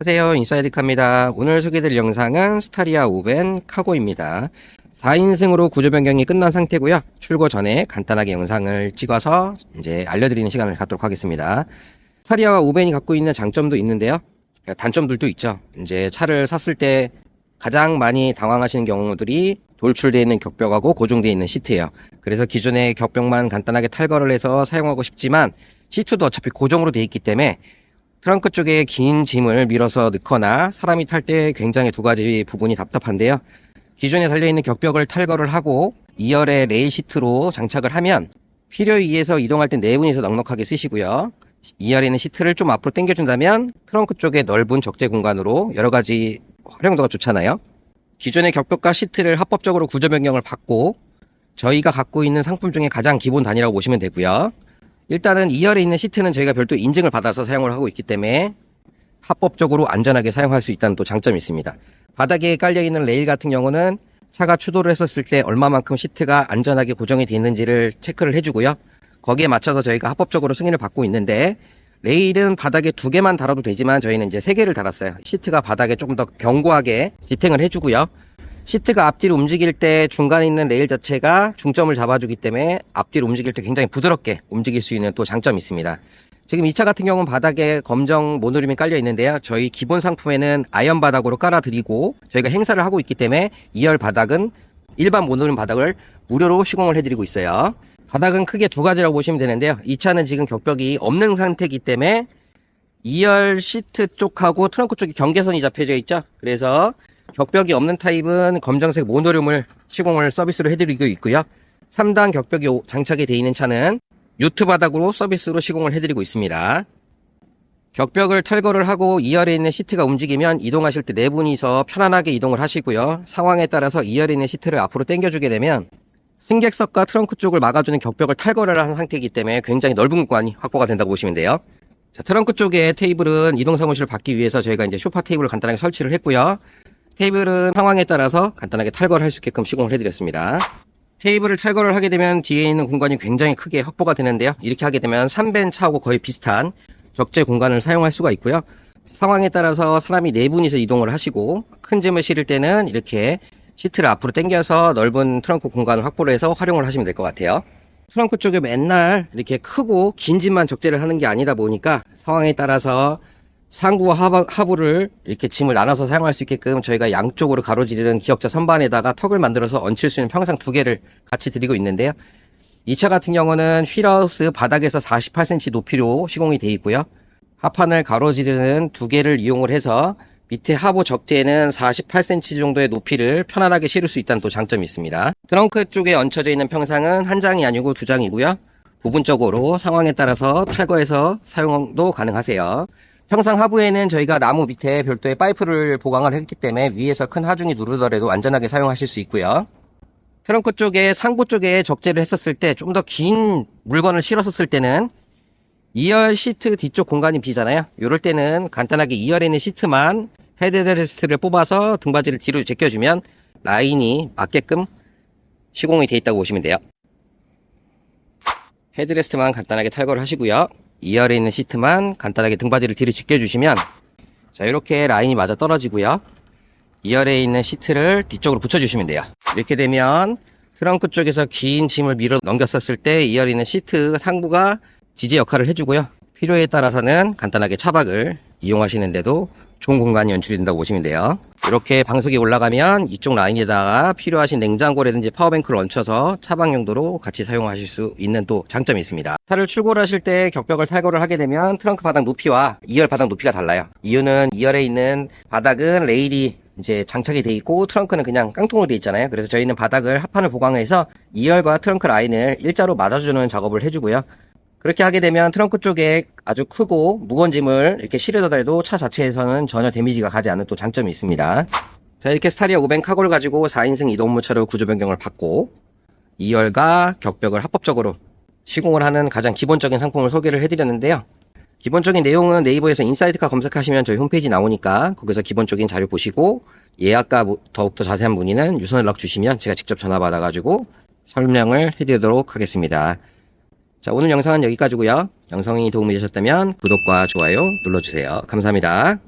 안녕하세요. 인사이드카입니다. 오늘 소개드릴 영상은 스타리아 오벤 카고입니다. 4인승으로 구조 변경이 끝난 상태고요. 출고 전에 간단하게 영상을 찍어서 이제 알려드리는 시간을 갖도록 하겠습니다. 스타리아와 오벤이 갖고 있는 장점도 있는데요. 단점들도 있죠. 이제 차를 샀을 때 가장 많이 당황하시는 경우들이 돌출되어 있는 격벽하고 고정되어 있는 시트예요. 그래서 기존의 격벽만 간단하게 탈거를 해서 사용하고 싶지만 시트도 어차피 고정으로 되어 있기 때문에 트렁크 쪽에 긴 짐을 밀어서 넣거나 사람이 탈 때 굉장히 두 가지 부분이 답답한데요. 기존에 달려있는 격벽을 탈거를 하고 2열의 레일 시트로 장착을 하면 필요에 의해서 이동할 때 네 분이서 넉넉하게 쓰시고요. 2열에 있는 시트를 좀 앞으로 당겨준다면 트렁크 쪽에 넓은 적재 공간으로 여러 가지 활용도가 좋잖아요. 기존의 격벽과 시트를 합법적으로 구조 변경을 받고 저희가 갖고 있는 상품 중에 가장 기본 단위라고 보시면 되고요. 일단은 2열에 있는 시트는 저희가 별도 인증을 받아서 사용을 하고 있기 때문에 합법적으로 안전하게 사용할 수 있다는 또 장점이 있습니다. 바닥에 깔려있는 레일 같은 경우는 차가 추돌을 했었을 때 얼마만큼 시트가 안전하게 고정이 되어 있는지를 체크를 해주고요. 거기에 맞춰서 저희가 합법적으로 승인을 받고 있는데 레일은 바닥에 두 개만 달아도 되지만 저희는 이제 세 개를 달았어요. 시트가 바닥에 조금 더 견고하게 지탱을 해주고요. 시트가 앞뒤로 움직일 때 중간에 있는 레일 자체가 중점을 잡아주기 때문에 앞뒤로 움직일 때 굉장히 부드럽게 움직일 수 있는 또 장점이 있습니다. 지금 이 차 같은 경우는 바닥에 검정 모노림이 깔려 있는데요. 저희 기본 상품에는 아연 바닥으로 깔아드리고 저희가 행사를 하고 있기 때문에 2열 바닥은 일반 모노림 바닥을 무료로 시공을 해드리고 있어요. 바닥은 크게 두 가지라고 보시면 되는데요. 이 차는 지금 격벽이 없는 상태이기 때문에 2열 시트 쪽하고 트렁크 쪽에 경계선이 잡혀져 있죠. 그래서 격벽이 없는 타입은 검정색 모노륨을 시공을 서비스로 해드리고 있고요. 3단 격벽이 오- 장착이 되어 있는 차는 요트 바닥으로 서비스로 시공을 해드리고 있습니다. 격벽을 탈거를 하고 2열에 있는 시트가 움직이면 이동하실 때 네 분이서 편안하게 이동을 하시고요. 상황에 따라서 2열에 있는 시트를 앞으로 당겨주게 되면 승객석과 트렁크 쪽을 막아주는 격벽을 탈거를 한 상태이기 때문에 굉장히 넓은 공간이 확보가 된다고 보시면 돼요. 자, 트렁크 쪽에 테이블은 이동 사무실을 받기 위해서 저희가 이제 소파 테이블을 간단하게 설치를 했고요. 테이블은 상황에 따라서 간단하게 탈거를 할 수 있게끔 시공을 해드렸습니다. 테이블을 탈거를 하게 되면 뒤에 있는 공간이 굉장히 크게 확보가 되는데요. 이렇게 하게 되면 3벤 차하고 거의 비슷한 적재 공간을 사용할 수가 있고요. 상황에 따라서 사람이 네 분이서 이동을 하시고 큰 짐을 실을 때는 이렇게 시트를 앞으로 당겨서 넓은 트렁크 공간을 확보를 해서 활용을 하시면 될 것 같아요. 트렁크 쪽에 맨날 이렇게 크고 긴 짐만 적재를 하는 게 아니다 보니까 상황에 따라서 상부와 하부, 하부를 이렇게 짐을 나눠서 사용할 수 있게끔 저희가 양쪽으로 가로지르는 기역자 선반에다가 턱을 만들어서 얹힐 수 있는 평상 두 개를 같이 드리고 있는데요. 이 차 같은 경우는 휠하우스 바닥에서 48cm 높이로 시공이 되어 있고요. 하판을 가로지르는 두 개를 이용을 해서 밑에 하부 적재에는 48cm 정도의 높이를 편안하게 실을 수 있다는 또 장점이 있습니다. 트렁크 쪽에 얹혀져 있는 평상은 한 장이 아니고 두 장이고요. 부분적으로 상황에 따라서 탈거해서 사용도 가능하세요. 평상 하부에는 저희가 나무 밑에 별도의 파이프를 보강을 했기 때문에 위에서 큰 하중이 누르더라도 안전하게 사용하실 수 있고요. 트렁크 쪽에 상부 쪽에 적재를 했었을 때 좀 더 긴 물건을 실었었을 때는 2열 시트 뒤쪽 공간이 비잖아요. 이럴 때는 간단하게 2열에 있는 시트만 헤드레스트를 뽑아서 등받이를 뒤로 제껴주면 라인이 맞게끔 시공이 되어 있다고 보시면 돼요. 헤드레스트만 간단하게 탈거를 하시고요. 2열에 있는 시트만 간단하게 등받이를 뒤로 제껴주시면 자 이렇게 라인이 맞아 떨어지고요. 2열에 있는 시트를 뒤쪽으로 붙여주시면 돼요. 이렇게 되면 트렁크 쪽에서 긴 짐을 밀어 넘겼었을 때 2열에 있는 시트 상부가 지지 역할을 해주고요. 필요에 따라서는 간단하게 차박을 이용하시는데도 좋은 공간이 연출이 된다고 보시면 돼요. 이렇게 방석이 올라가면 이쪽 라인에다가 필요하신 냉장고라든지 파워뱅크를 얹혀서 차박 용도로 같이 사용하실 수 있는 또 장점이 있습니다. 차를 출고를 하실 때 격벽을 탈거를 하게 되면 트렁크 바닥 높이와 2열 바닥 높이가 달라요. 이유는 2열에 있는 바닥은 레일이 이제 장착이 돼 있고 트렁크는 그냥 깡통으로 돼 있잖아요. 그래서 저희는 바닥을 합판을 보강해서 2열과 트렁크 라인을 일자로 맞아주는 작업을 해주고요. 그렇게 하게 되면 트렁크 쪽에 아주 크고 무거운 짐을 이렇게 실어더라도 차 자체에서는 전혀 데미지가 가지 않는 또 장점이 있습니다. 자 이렇게 스타리아 500 카고를 가지고 4인승 이동무차로 구조 변경을 받고 2열과 격벽을 합법적으로 시공을 하는 가장 기본적인 상품을 소개를 해드렸는데요. 기본적인 내용은 네이버에서 인사이드카 검색하시면 저희 홈페이지 나오니까 거기서 기본적인 자료 보시고 예약과 무- 더욱더 자세한 문의는 유선 연락 주시면 제가 직접 전화 받아가지고 설명을 해드리도록 하겠습니다. 자, 오늘 영상은 여기까지고요. 영상이 도움이 되셨다면 구독과 좋아요 눌러주세요. 감사합니다.